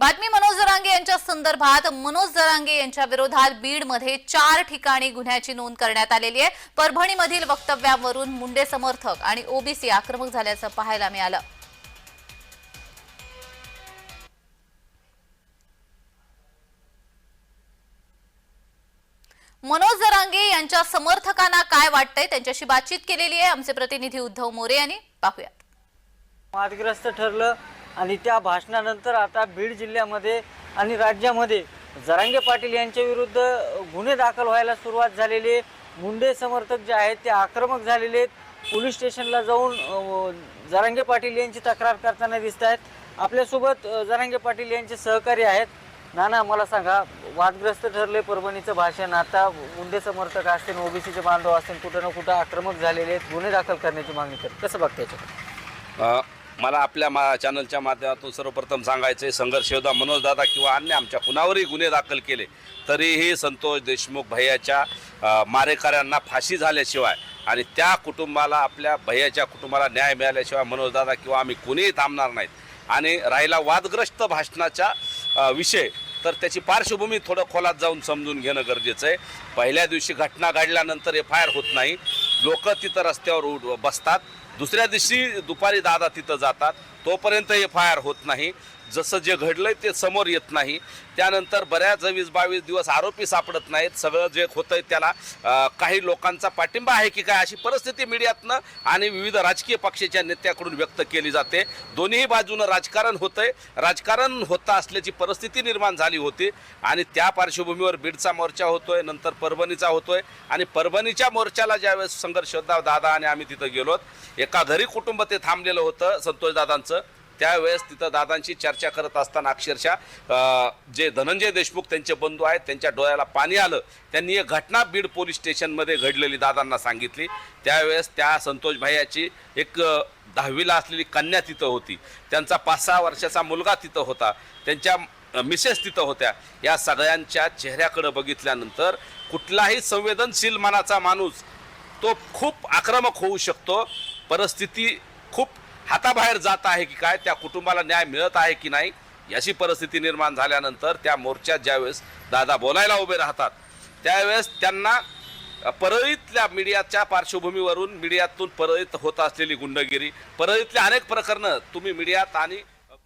बातमी मनोज जरांगे यांच्या संदर्भात मनोज जरांगे यांच्या विरोधात बीडमध्ये चार ठिकाणी गुन्ह्याची नोंद करण्यात आलेली आहे. परभणीमधील वक्तव्यावरून मुंडे समर्थक आणि ओबीसी आक्रमक झाल्याचं पाहायला मिळालं. मनोज जरांगे यांच्या समर्थकांना काय वाटतंय? त्यांच्याशी बातचीत केलेली आहे. आमचे प्रतिनिधी उद्धव मोरे यांनी. पाहूया वादग्रस्त ठरलं आणि त्या भाषणानंतर आता बीड जिल्ह्यामध्ये आणि राज्यामध्ये जरांगे पाटील यांच्या विरुद्ध गुन्हे दाखल व्हायला सुरुवात झालेली आहे. मुंडे समर्थक जे आहेत ते आक्रमक झालेले आहेत. पोलीस स्टेशनला जाऊन जरांगे पाटील यांची तक्रार करताना दिसत आहेत. आपल्यासोबत जरांगे पाटील यांचे सहकारी आहेत. नाना मला सांगा वादग्रस्त ठरले परभणीचं भाषण. आता मुंडे समर्थक असतील ओबीसीचे बांधव असतील कुठं ना कुठं आक्रमक झालेले आहेत गुन्हे दाखल करण्याची मागणी करत कसं बघता याच्याकडे? मला आपल्या मा चॅनलच्या माध्यमातून सर्वप्रथम सांगायचं आहे संघर्ष योद्धा मनोजदादा किंवा अन्य आमच्या कुणावरही गुन्हे दाखल केले तरीही संतोष देशमुख भैयाच्या मारेकऱ्यांना फाशी झाल्याशिवाय आणि त्या कुटुंबाला आपल्या भैयाच्या कुटुंबाला न्याय मिळाल्याशिवाय मनोजदादा किंवा आम्ही कुणीही थांबणार नाहीत. आणि राहिला वादग्रस्त भाषणाचा विषय तर त्याची पार्श्वभूमी थोडं खोलात जाऊन समजून घेणं गरजेचं आहे. पहिल्या दिवशी घटना घडल्यानंतर एफ आय आर होत नाही. लोक तिथं रस्त्यावर उड बसतात. दुसऱ्या दिवशी दुपारी दादा तिथं जातात. तोपर्यंत एफ आय आर होत नाही. जसं जे घडलंय ते समोर येत नाही. त्यानंतर बऱ्याच वीस बावीस दिवस आरोपी सापडत नाहीत. सगळं जे होतंय त्याला काही लोकांचा पाठिंबा आहे की काय अशी परिस्थिती मीडियातनं आणि विविध राजकीय पक्षाच्या नेत्याकडून व्यक्त केली जाते. दोन्ही बाजूनं राजकारण होतंय. राजकारण होतं असल्याची परिस्थिती निर्माण झाली होती आणि त्या पार्श्वभूमीवर बीडचा मोर्चा होतोय नंतर परभणीचा होतोय आणि परभणीच्या मोर्चाला ज्यावेळेस संघर्ष होता दादा आणि आम्ही तिथं गेलोत. एका घरी कुटुंब ते थांबलेलं होतं संतोष दादांचं त्यावेळेस तिथं दादांशी चर्चा करत असताना अक्षरशः जे धनंजय देशमुख त्यांचे बंधू आहेत त्यांच्या डोळ्याला पाणी आलं. त्यांनी एक घटना बीड पोलीस स्टेशनमध्ये घडलेली दादांना सांगितली. त्यावेळेस त्या संतोष भाईयाची एक दहावीला असलेली कन्या तिथं होती. त्यांचा पाच सहा वर्षाचा मुलगा तिथं होता. त्यांच्या मिसेस तिथं होत्या. या सगळ्यांच्या चेहऱ्याकडं बघितल्यानंतर कुठलाही संवेदनशील मनाचा माणूस तो खूप आक्रमक होऊ शकतो. परिस्थिती खूप हाताबाहेर जात आहे की काय त्या कुटुंबाला न्याय मिळत आहे की नाही याची परिस्थिती निर्माण झाल्यानंतर त्या मोर्चात ज्यावेळेस दादा बोलायला उभे राहतात त्यावेळेस त्यांना परळीतल्या मीडियाच्या पार्श्वभूमीवरून मीडियातून परळीत होत असलेली गुंडगिरी परळीतल्या अनेक प्रकरणं तुम्ही मीडियात आणि